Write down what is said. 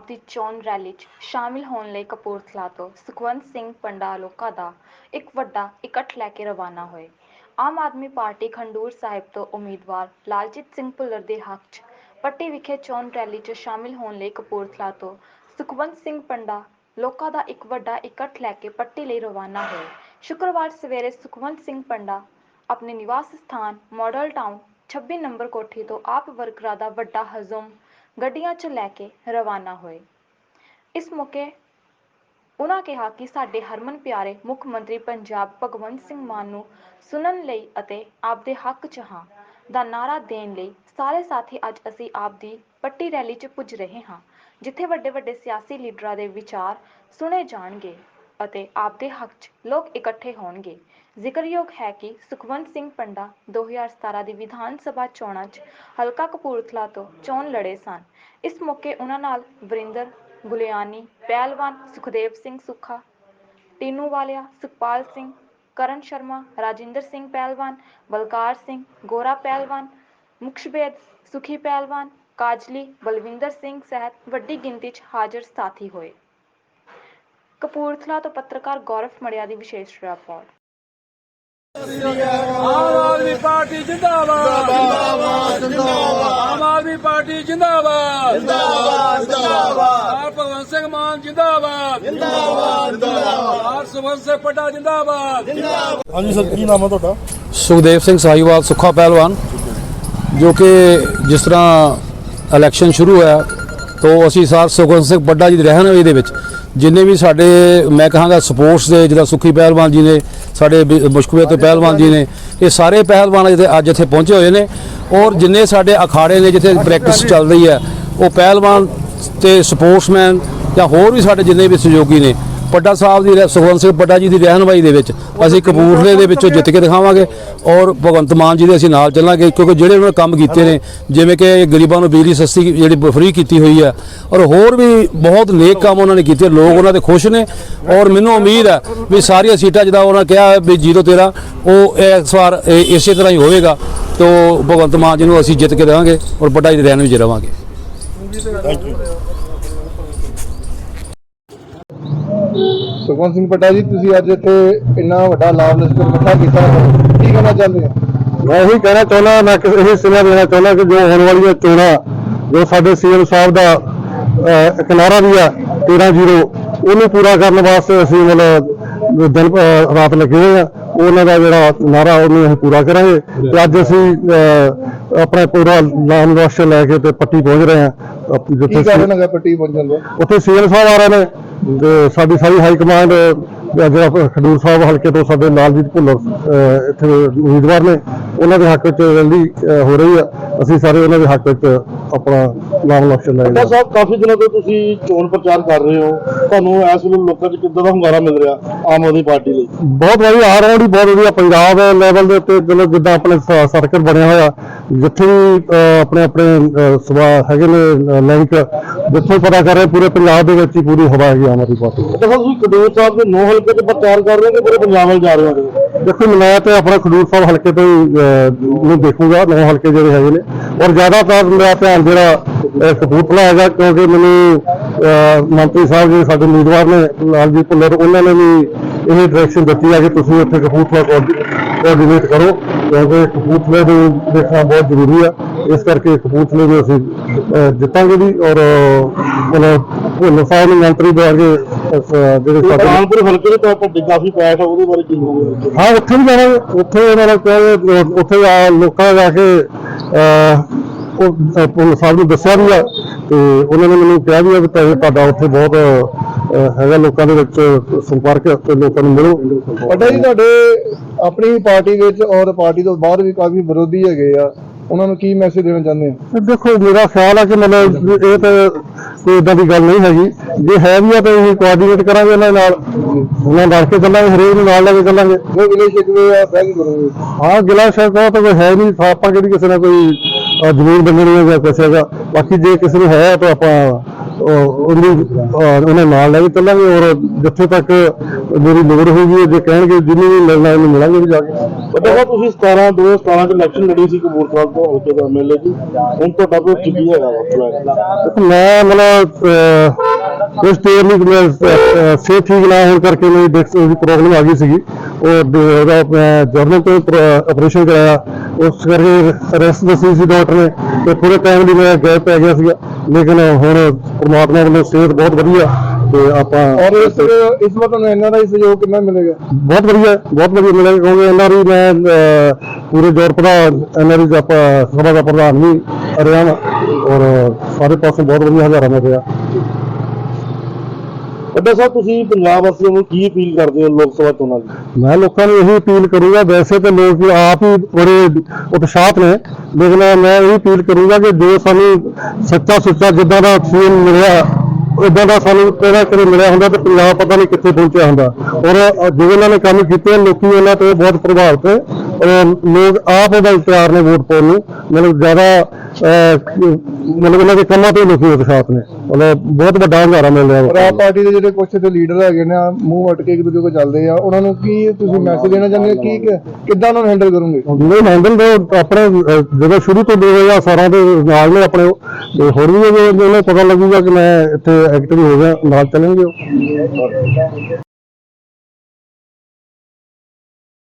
ਆਪ ਦੀ ਚੋਣ ਰੈਲੀ 'ਚ ਸ਼ਾਮਿਲ ਹੋਣ ਲਈ ਕਪੂਰਥਲਾ ਤੋਂ ਸੁਖਵੰਤ ਸਿੰਘ ਪੰਡਾ ਲੋਕਾਂ ਦਾ ਇੱਕ ਵੱਡਾ ਇਕੱਠ ਲੈ ਕੇ ਰਵਾਨਾ ਹੋਏ। ਆਮ ਆਦਮੀ ਪਾਰਟੀ ਖੰਡੂਰ ਸਾਹਿਬ ਤੋਂ ਉਮੀਦਵਾਰ ਲਾਲਜੀਤ ਸਿੰਘ ਭੁੱਲਰ ਦੇ ਹੱਕ 'ਚ ਪੱਟੀ ਵਿਖੇ ਚੋਣ ਰੈਲੀ 'ਚ ਸ਼ਾਮਿਲ ਹੋਣ ਲਈ ਕਪੂਰਥਲਾ ਤੋਂ ਸੁਖਵੰਤ ਸਿੰਘ ਪੰਡਾ ਲੋਕਾਂ ਦਾ ਇੱਕ ਵੱਡਾ ਇਕੱਠ ਲੈ ਕੇ ਪੱਟੀ ਲਈ ਰਵਾਨਾ ਹੋਏ। ਸ਼ੁੱਕਰਵਾਰ ਸਵੇਰੇ ਸੁਖਵੰਤ ਸਿੰਘ ਪੰਡਾ ਆਪਣੇ ਨਿਵਾਸ ਸਥਾਨ ਮਾਡਲ ਟਾਊਨ 26 ਨੰਬਰ ਕੋਠੀ ਤੋਂ ਆਪ ਵਰਕਰਾਂ ਦਾ ਵੱਡਾ ਹਜ਼ਮ ਗੱਡੀਆਂ 'ਚ ਲੈ ਕੇ ਰਵਾਨਾ ਹੋਏ। ਇਸ ਮੌਕੇ ਉਨ੍ਹਾਂ ਕਿਹਾ ਕਿ ਸਾਡੇ ਹਰਮਨ ਪਿਆਰੇ ਮੁੱਖ ਮੰਤਰੀ ਪੰਜਾਬ ਭਗਵੰਤ ਸਿੰਘ ਮਾਨ ਨੂੰ ਸੁਣਨ ਲਈ ਅਤੇ ਆਪਦੇ ਹੱਕ 'ਚ ਹਾਂ ਦਾ ਨਾਰਾ ਦੇਣ ਲਈ ਸਾਰੇ ਸਾਥੀ ਅੱਜ ਅਸੀਂ ਆਪ ਦੀ ਪੱਟੀ ਰੈਲੀ 'ਚ ਪੁੱਜ ਰਹੇ ਹਾਂ, ਜਿੱਥੇ ਵੱਡੇ ਵੱਡੇ ਸਿਆਸੀ ਲੀਡਰਾਂ ਦੇ ਵਿਚਾਰ ਸੁਣੇ ਜਾਣਗੇ। ਅਤੇ ਆਪ ਹੱਕ 'ਚ ਲੋਕ ਇਕੱਠੇ ਹੋਣਗੇ। ਜ਼ਿਕਰਯੋਗ ਹੈ ਕਿ ਸੁਖਵੰਤ ਸਿੰਘ ਪੰਡਾ 2017 ਦੀ ਵਿਧਾਨ ਸਭਾ ਚੋਣਾਂ 'ਚ ਹਲਕਾ ਕਪੂਰਥਲਾ ਤੋਂ ਚੋਣ ਲੜੇ ਸਨ। ਇਸ ਮੌਕੇ ਉਹਨਾਂ ਨਾਲ ਵਰਿੰਦਰ ਗੁਲਿਆਨੀ ਪਹਿਲਵਾਨ ਸੁਖਦੇਵ ਸਿੰਘ ਸੁੱਖਾ, ਟੀਨੂ ਵਾਲਿਆ, ਸੁਖਪਾਲ ਸਿੰਘ, ਕਰਨ ਸ਼ਰਮਾ, ਰਾਜਿੰਦਰ ਸਿੰਘ ਪਹਿਲਵਾਨ, ਬਲਕਾਰ ਸਿੰਘ ਗੋਰਾ ਪਹਿਲਵਾਨ, ਮੁਖਸ਼ਬੇਦ ਸੁਖੀ ਪਹਿਲਵਾਨ, ਕਾਜਲੀ ਬਲਵਿੰਦਰ ਸਿੰਘ ਸਹਿਤ ਵੱਡੀ ਗਿਣਤੀ 'ਚ ਹਾਜ਼ਰ ਸਾਥੀ ਹੋਏ। ਕਪੂਰਥਲਾ ਤੋਂ ਪੱਤਰਕਾਰ ਗੌਰਵ ਮੜਿਆ ਦੀ ਵਿਸ਼ੇਸ਼ ਰਿਪੋਰਟ। ਆਮ ਆਦਮੀ ਪਾਰਟੀ ਜਿੰਦਾਬਾਦ। ਜਿੰਦਾਬਾਦ ਜਿੰਦਾਬਾਦ। ਆਮ ਆਦਮੀ ਪਾਰਟੀ ਜਿੰਦਾਬਾਦ। ਜਿੰਦਾਬਾਦ ਜਿੰਦਾਬਾਦ। ਆਰ ਭਗਵੰਤ ਸਿੰਘ ਮਾਨ ਜਿੰਦਾਬਾਦ। ਜਿੰਦਾਬਾਦ ਜਿੰਦਾਬਾਦ। ਆਰ ਸੁਭੰਤ ਸਿੰਘ ਪੱਟਾ ਜਿੰਦਾਬਾਦ। ਹਾਂਜੀ ਸਰ ਕੀ ਨਾਮ ਹੈ ਤੁਹਾਡਾ? ਸੁਖਦੇਵ ਸਿੰਘ ਸਾਹੀਵਾਲ ਸੁੱਖਾ ਪਹਿਲਵਾਨ ਜੋ ਕਿ ਜਿਸ ਤਰ੍ਹਾਂ ਇਲੈਕਸ਼ਨ ਸ਼ੁਰੂ ਹੋਇਆ ਤੋਂ ਅਸੀਂ ਸਾਰ ਸੁਖਵੰਤ ਸਿੰਘ ਵੱਡਾ ਜੀ ਦੀ ਰਹਿਨੁਮਾਈ ਦੇ ਵਿੱਚ, ਜਿੰਨੇ ਵੀ ਸਾਡੇ, ਮੈਂ ਕਹਾਂਗਾ ਸਪੋਰਟਸ ਦੇ ਜਿਹੜਾ ਸੁਖੀ ਪਹਿਲਵਾਨ ਜੀ ਨੇ, ਸਾਡੇ ਬ- ਮੁਸ਼ਕਵੇ ਤੇ ਪਹਿਲਵਾਨ ਜੀ ਨੇ, ਇਹ ਸਾਰੇ ਪਹਿਲਵਾਨ ਜਿਹੜੇ ਅੱਜ ਇੱਥੇ ਪਹੁੰਚੇ ਹੋਏ ਨੇ ਔਰ ਜਿੰਨੇ ਸਾਡੇ ਅਖਾੜੇ ਨੇ ਜਿੱਥੇ ਪ੍ਰੈਕਟਿਸ ਚੱਲ ਰਹੀ ਹੈ, ਉਹ ਪਹਿਲਵਾਨ ਤੇ ਸਪੋਰਟਸਮੈਨ ਜਾਂ ਹੋਰ ਵੀ ਸਾਡੇ ਜਿੰਨੇ ਵੀ ਸਹਿਯੋਗੀ ਨੇ ਪੱਡਾ ਸਾਹਿਬ ਦੀ ਰਹਿ- ਸੁਖਵੰਤ ਸਿੰਘ ਪੱਡਾ ਜੀ ਦੀ ਰਹਿਨੁਮਾਈ ਦੇ ਵਿੱਚ ਅਸੀਂ ਕਪੂਰਥਲੇ ਦੇ ਵਿੱਚੋਂ ਜਿੱਤ ਕੇ ਦਿਖਾਵਾਂਗੇ ਔਰ ਭਗਵੰਤ ਮਾਨ ਜੀ ਦੇ ਅਸੀਂ ਨਾਲ ਚੱਲਾਂਗੇ ਕਿਉਂਕਿ ਜਿਹੜੇ ਉਹਨਾਂ ਨੇ ਕੰਮ ਕੀਤੇ ਨੇ, ਜਿਵੇਂ ਕਿ ਗਰੀਬਾਂ ਨੂੰ ਬਿਜਲੀ ਸਸਤੀ ਜਿਹੜੀ ਫ੍ਰੀ ਕੀਤੀ ਹੋਈ ਹੈ ਔਰ ਹੋਰ ਵੀ ਬਹੁਤ ਨੇਕ ਕੰਮ ਉਹਨਾਂ ਨੇ ਕੀਤੇ, ਲੋਕ ਉਹਨਾਂ ਦੇ ਖੁਸ਼ ਨੇ ਔਰ ਮੈਨੂੰ ਉਮੀਦ ਹੈ ਵੀ ਸਾਰੀਆਂ ਸੀਟਾਂ ਜਿਹਦਾ ਉਹਨਾਂ ਕਿਹਾ ਵੀ 013 ਉਹ ਇਸ ਵਾਰ ਇਹ ਇਸੇ ਤਰ੍ਹਾਂ ਹੀ ਹੋਵੇਗਾ, ਤੋਂ ਭਗਵੰਤ ਮਾਨ ਜੀ ਨੂੰ ਅਸੀਂ ਜਿੱਤ ਕੇ ਦੇਵਾਂਗੇ ਔਰ ਵੱਡਾ ਜੀ ਰਹਿਣ ਵਿੱਚ 'ਚ ਰਵਾਂਗੇ ਸੁਖਵੰਤ ਸਿੰਘ ਪਟਾ ਜੀ ਤੁਸੀਂ ਅੱਜ ਇੱਥੇ ਇੰਨਾ ਵੱਡਾ ਲਾਭ ਲਸ਼ਕਰ ਇਕੱਠਾ ਕੀਤਾ ਕੀ ਕਹਿਣਾ ਚਾਹੁੰਦੇ ਹੋ? ਮੈਂ ਇਹੀ ਕਹਿਣਾ ਚਾਹੁੰਦਾ ਮੈਂ ਕਿ ਇਹ ਸਿਲਾ ਦੇਣਾ ਚਾਹੁੰਦਾ ਕਿ ਜੋ ਆਉਣ ਵਾਲੀਆਂ ਚੋਣਾਂ ਜੋ ਸਾਡੇ ਸੀਐਮ ਸਾਹਿਬ ਦਾ ਇੱਕ ਨਾਰਾ ਵੀ ਆ 13-0 ਉਹਨੂੰ ਪੂਰਾ ਕਰਨ ਵਾਸਤੇ ਅਸੀਂ ਮਤਲਬ ਦਿਨ ਰਾਤ ਲੱਗੇ ਹੋਏ ਆ। ਉਹਨਾਂ ਦਾ ਜਿਹੜਾ ਨਾਰਾ ਉਹਨੂੰ ਅਸੀਂ ਪੂਰਾ ਕਰਾਂਗੇ। ਤੇ ਅੱਜ ਅਸੀਂ ਆਪਣਾ ਪੂਰਾ ਨਾਮ ਰੋਸ਼ਨ ਲੈ ਕੇ ਤੇ ਪੱਟੀ ਪਹੁੰਚ ਰਹੇ ਆ ਜਿੱਥੇ ਪੱਟੀ ਪਹੁੰਚਣ ਦਾ? ਉੱਥੇ ਸੀਐਮ ਸਾਹਿਬ ਆ ਰਹੇ ਨੇ। ਤੇ ਸਾਡੀ ਸਾਰੀ ਹਾਈ ਕਮਾਂਡ ਜਿਹੜਾ ਖਡੂਰ ਸਾਹਿਬ ਹਲਕੇ ਤੋਂ ਸਾਡੇ ਲਾਲਜੀਤ ਭੁੱਲਰ ਇੱਥੇ ਉਮੀਦਵਾਰ ਨੇ ਉਹਨਾਂ ਦੇ ਹੱਕ ਵਿੱਚ ਰੈਲੀ ਹੋ ਰਹੀ ਆ। ਅਸੀਂ ਸਾਰੇ ਉਹਨਾਂ ਦੇ ਹੱਕ ਵਿੱਚ ਆਪਣਾ ਨਾਮ ਲਕਸ਼ਨ ਲੈ ਡਾਕਟਰ ਸਾਹਿਬ ਕਾਫੀ ਦਿਨਾਂ ਤੋਂ ਤੁਸੀਂ ਚੋਣ ਪ੍ਰਚਾਰ ਕਰ ਰਹੇ ਹੋ। ਤੁਹਾਨੂੰ ਇਸ ਵੇਲੇ ਲੋਕਾਂ 'ਚ ਕਿੱਦਾਂ ਦਾ ਹੁੰਗਾਰਾ ਮਿਲ ਰਿਹਾ ਆਮ ਆਦਮੀ ਪਾਰਟੀ ਲਈ? ਬਹੁਤ ਵਧੀਆ ਆ ਰਹਾ ਬਹੁਤ ਵਧੀਆ। ਪੰਜਾਬ ਲੈਵਲ ਦੇ ਉੱਤੇ ਚਲੋ ਜਿੱਦਾਂ ਆਪਣੇ ਸਰਕਲ ਬਣਿਆ ਹੋਇਆ ਜਿੱਥੇ ਆਪਣੇ ਆਪਣੇ ਸਭਾ ਹੈਗੇ ਨੇ ਲਿੰਕ ਜਿੱਥੇ ਪਤਾ ਕਰ ਰਹੇ ਪੂਰੇ ਪੰਜਾਬ ਦੇ ਵਿੱਚ ਹੀ ਪੂਰੀ ਹਵਾ ਹੈਗੀ ਆਮ ਆਦਮੀ ਪਾਰਟੀ ਦੀ। ਤੁਸੀਂ ਕਦੂਰ ਸਾਹਿਬ ਦੇ ਨੌ ਹਲਕੇ 'ਚ ਪ੍ਰਚਾਰ ਕਰ ਰਹੇ ਹੋ ਕਿ ਪੂਰੇ ਪੰਜਾਬ ਵੱਲ ਜਾ ਰਹੇ ਹੋ ਦੇਖੋ ਮੈਂ ਤੇ ਆਪਣਾ ਖਡੂਰ ਸਾਹਿਬ ਹਲਕੇ ਤੋਂ ਹੀ ਅਹ, ਨੂੰ ਦੇਖੂਗਾ ਨੌ ਹਲਕੇ ਜਿਹੜੇ ਹੈਗੇ ਨੇ। ਔਰ ਜ਼ਿਆਦਾਤਰ ਮੇਰਾ ਧਿਆਨ ਜਿਹੜਾ ਅਹ, ਕਪੂਰਥਲਾ ਹੈਗਾ ਕਿਉਂਕਿ ਮੈਨੂੰ ਅਹ, ਮੰਤਰੀ ਸਾਹਿਬ ਜੀ ਸਾਡੇ ਉਮੀਦਵਾਰ ਨੇ ਲਾਲਜੀਤ ਭੁੱਲਰ ਉਹਨਾਂ ਨੇ ਵੀ ਇਹ ਡਾਇਰੈਕਸ਼ਨ ਦਿੱਤੀ ਹੈ ਕਿ ਤੁਸੀਂ ਉੱਥੇ ਕਪੂਰਥਲਾ ਕੋਆਰਡੀਨੇਟ ਕਰੋ ਕਿਉਂਕਿ ਕਪੂਰਥਲੇ ਨੂੰ ਦੇਖਣਾ ਬਹੁਤ ਜ਼ਰੂਰੀ ਆ। ਇਸ ਕਰਕੇ ਕਪੂਰਥਲੇ ਨੂੰ ਅਸੀਂ ਅਹ, ਜਿੱਤਾਂਗੇ ਵੀ ਔਰ ਮਤਲਬ ਭੁੱਲਰ ਸਾਹਿਬ ਨੂੰ ਮੰਤਰੀ ਬਣਾ ਕੇ ਅਹ, ਜਿਹੜੇ ਸਾਡੇ ਕਾਨਪੁਰ ਹਲਕੇ ਦੇ ਤੌਰ ਤੇ ਕਾਫੀ ਆ ਉਹਦੇ ਬਾਰੇ ਕੀ ਕਹੋਗੇ ਹਾਂ ਉੱਥੇ ਵੀ ਜਾਵਾਂਗੇ ਉੱਥੇ ਉਹਨਾਂ ਨੇ ਕਿਹਾ ਉੱਥੇ ਆ ਲੋਕਾਂ ਜਾ ਕੇ ਅਹ, ਉਹ ਅਹ, ਪੁਲਿਸ ਸਾਹਿਬ ਨੂੰ ਦੱਸਿਆ ਵੀ ਆ ਤੇ ਉਹਨਾਂ ਨੇ ਮੈਨੂੰ ਕਿਹਾ ਵੀ ਆ ਵੀ ਤੁਹਾਡੇ- ਤੁਹਾਡਾ ਉੱਥੇ ਬਹੁਤ ਅਹ, ਹੈਗਾ ਲੋਕਾਂ ਦੇ ਵਿੱਚ ਸੰਪਰਕ ਤੇ ਲੋਕਾਂ ਨੂੰ ਮਿਲੋ। ਪਟਾ ਜੀ ਤੁਹਾਡੇ ਆਪਣੀ ਪਾਰਟੀ ਵਿੱਚ ਔਰ ਪਾਰਟੀ ਤੋਂ ਬਾਹਰ ਵੀ ਕਾਫੀ ਵਿਰੋਧੀ ਹੈਗੇ ਆ। ਉਹਨਾਂ ਨੂੰ ਕੀ ਮੈਸੇਜ ਦੇਣਾ ਚਾਹੁੰਦੇ ਤੇ ਦੇਖੋ ਮੇਰਾ ਖਿਆਲ ਆ ਕਿ ਮਤਲਬ ਇਹ ਤਾਂ ਕੋਈ ਇਦਾਂ ਦੀ ਗੱਲ ਨਹੀਂ ਹੈਗੀ। ਜੇ ਹੈ ਵੀ ਆ ਤਾਂ ਅਸੀਂ ਕੋਆਰਡੀਨੇਟ ਕਰਾਂਗੇ ਉਹਨਾਂ ਨਾਲ। ਉਹਨਾਂ ਨਾਲ ਕੇ ਚੱਲਾਂਗੇ ਹਰੇਕ ਨੂੰ ਨਾਲ ਲੈ ਕੇ ਚੱਲਾਂਗੇ। ਜੋ ਵਿਲੇ ਸ਼ਿਕਵੇ ਆ ਬਹਿ ਕੇ ਕਰੋਗੇ? ਹਾਂ ਗਿਲਾ ਸ਼ਿਕਵਾ ਤਾਂ ਕੋਈ ਹੈ ਨਹੀਂ। ਆਪਾਂ ਕਿਹੜੀ ਕਿਸੇ ਨਾਲ ਕੋਈ ਜ਼ਮੀਨ ਵੰਡਣੀ ਹੈ ਜਾਂ ਕੁਛ ਹੈਗਾ ਬਾਕੀ ਜੇ ਕਿਸੇ ਨੂੰ ਹੈ ਤਾਂ ਆਪਾਂ ਉਹਦੀ ਅਹ, ਉਹਨੇ ਨਾਲ ਲੈ ਕੇ ਚੱਲਾਂਗੇ ਔਰ ਜਿੱਥੇ ਤੱਕ ਮੇਰੀ ਲੋੜ ਹੋਊਗੀ ਜੇ ਕਹਿਣਗੇ ਜਿਹਨੂੰ ਵੀ ਮਿਲਣਾ ਉਹਨੂੰ ਮਿਲਾਂਗੇ ਵੀ ਜਾ ਕੇ। ਸਾਹਿਬ ਤੁਸੀਂ 17 2017 ਚ ਇਲੈਕਸ਼ਨ ਲੜੀ ਸੀ ਕਪੂਰਥਲਾ ਤੋਂ ਹਲਕੇ ਦਾ ਐਮਐਲਏ ਜੀ। ਹੁਣ ਤੁਹਾਡਾ ਕੋਈ ਕੀ ਹੈਗਾ ਵਾ ਮੈਂ ਮਤਲਬ ਲਈ ਮੈਂ ਅਹ, ਸਿਹਤ ਠੀਕ ਨਾ ਹੋਣ ਕਰਕੇ ਮੇਰੀ ਡਿਸਕ ਦੀ ਪ੍ਰੋਬਲਮ ਆ ਗਈ ਸੀਗੀ। ਉਹ ਜਰਨਲ ਤੋਂ ਆਪਰੇਸ਼ਨ ਕਰਾਇਆ। ਉਸ ਕਰਕੇ ਰੈਸਟ ਦੱਸੀ ਸੀ ਡਾਕਟਰ ਨੇ। ਤੇ ਪੂਰੇ ਟਾਈਮ ਲਈ ਮੈਂ ਗੈਪ ਪੈ ਗਿਆ ਸੀਗਾ। ਲੇਕਿਨ ਹੁਣ ਪ੍ਰਮਾਤਮਾ ਵੱਲੋਂ ਸਿਹਤ ਬਹੁਤ ਵਧੀਆ ਤੇ ਆਪਾਂ ਔਰ ਇਸ ਇਸ ਵਾਰ ਤੁਹਾਨੂੰ ਇਹਨਾਂ ਦਾ ਹੀ ਸਹਿਯੋਗ ਕਿੰਨਾ ਮਿਲੇਗਾ? ਬਹੁਤ ਵਧੀਆ ਬਹੁਤ ਵਧੀਆ ਮਿਲਿਆ ਕਿਉਂਕਿ ਐਨਆਰਈ ਮੈਂ ਅਹ, ਪੂਰੇ ਯੂਰਪ ਦਾ ਐਨਆਰਈ ਦਾ ਆਪਾਂ ਸਭਾ ਦਾ ਪ੍ਰਧਾਨ ਵੀ ਰਿਹਾ ਔਰ ਸਾਰੇ ਪਾਸੋਂ ਬਹੁਤ ਵਧੀਆ ਹਜ਼ਾਰਾਂ ਮਿਲ ਰਿਹਾ ਵੱਡਾ ਸਾਹਿਬ, ਤੁਸੀਂ ਪੰਜਾਬ ਵਾਸੀਆਂ ਨੂੰ ਕੀ ਅਪੀਲ ਕਰਦੇ ਹੋ ਲੋਕ ਸਭਾ ਚੋਣਾਂ ਦੀ? ਮੈਂ ਲੋਕਾਂ ਨੂੰ ਇਹੀ ਅਪੀਲ ਕਰੂੰਗਾ, ਵੈਸੇ ਤਾਂ ਲੋਕ ਆਪ ਹੀ ਬੜੇ ਉਤਸ਼ਾਹਤ ਨੇ, ਲੇਕਿਨ ਮੈਂ ਇਹ ਅਪੀਲ ਕਰੂੰਗਾ ਕਿ ਜੋ ਸਾਨੂੰ ਸੱਚਾ ਸੁੱਚਾ ਜਿੱਦਾਂ ਦਾ ਸੀਐਮ ਮਿਲਿਆ ਇਦਾਂ ਦਾ ਸਾਨੂੰ ਕਿਹੜਾ ਕਦੇ ਮਿਲਿਆ ਹੁੰਦਾ ਤੇ ਪੰਜਾਬ ਪਤਾ ਨਹੀਂ ਕਿੱਥੇ ਪਹੁੰਚਿਆ ਹੁੰਦਾ। ਔਰ ਜੋ ਇਹਨਾਂ ਨੇ ਕੰਮ ਕੀਤੇ ਲੋਕੀ ਉਹਨਾਂ ਤੋਂ ਬਹੁਤ ਪ੍ਰਭਾਵਿਤ ਲੋਕ ਆਪ ਉਹਦਾ ਤਿਆਰ ਨੇ ਵੋਟ ਪਾਉਣ ਨੂੰ ਮਤਲਬ ਜ਼ਿਆਦਾ ਮਤਲਬ ਇਹਨਾਂ ਦੇ ਕੰਮਾਂ ਤੋਂ ਲੋਕੀ ਉਤਸ਼ਾਹਤ ਨੇ। ਮਤਲਬ ਬਹੁਤ ਵੱਡਾ ਹੰਗਾਰਾ ਮਿਲ ਰਿਹਾ। ਵਾ ਆਪ ਪਾਰਟੀ ਦੇ ਜਿਹੜੇ ਕੁਛ ਤੇ ਲੀਡਰ ਹੈਗੇ ਨੇ ਮੂੰਹ ਅਟਕੇ ਇੱਕ ਦੂਜੇ ਕੋਲ ਚੱਲਦੇ ਆ ਉਹਨਾਂ ਨੂੰ ਕੀ ਤੁਸੀਂ ਮੈਸੇਜ ਦੇਣਾ ਚਾਹੁੰਦੇ ਹੋ? ਕੀ ਕਿੱਦਾਂ ਉਹਨਾਂ ਨੂੰ ਹੈਂਡਲ ਕਰੋਗੇ? ਨਹੀਂ ਹੈਂਡਲ ਦੇ ਆਪਣੇ ਜਦੋਂ ਸ਼ੁਰੂ ਤੋਂ 2017 ਦੇ ਨਾਲ ਨੇ ਆਪਣੇ ਤੇ ਹੋਰ ਵੀ ਜੇ ਉਹਨੂੰ ਪਤਾ ਲੱਗੂਗਾ ਕਿ ਮੈਂ ਇੱਥੇ ਐਕਟਿਵ ਹੋ ਗਿਆ ਨਾਲ ਚੱਲਣਗੇ